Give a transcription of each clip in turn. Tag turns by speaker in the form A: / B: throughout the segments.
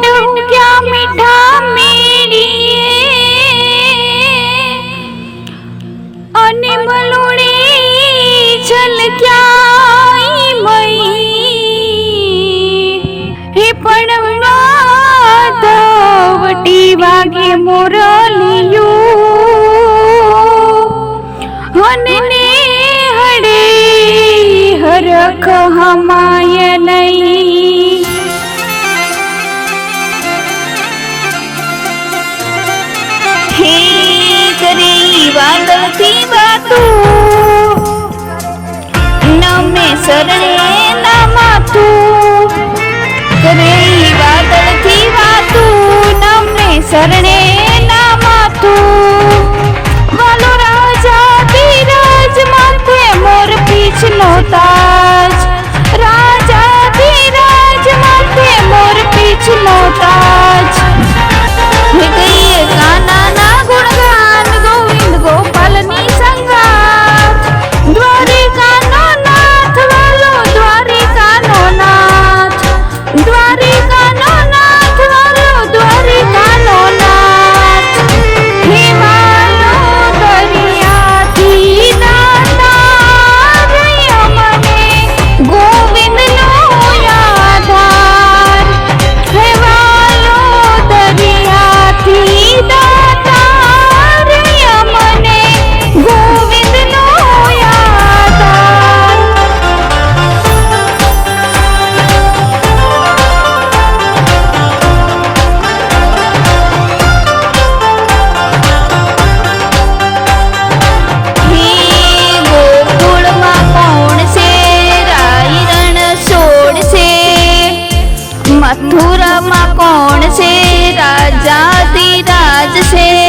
A: ડૂબ્યા મીઠા મેરીએ અને મલોડે છલક્યા મઈ હે પણ વટી વાગે મોરલિયું. અને ને હડે હરખ હમાય નહીં. તારી વાતથી વાતો. નમે શરણે નમાતું. કરે વાતથી વાતો. નમે શરણે 谢谢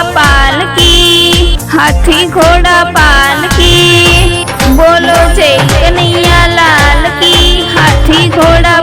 A: ઘોડા પાલકી હાથી ઘોડા પાલકી બોલો જય કનૈયા લાલ કી હાથી ઘોડા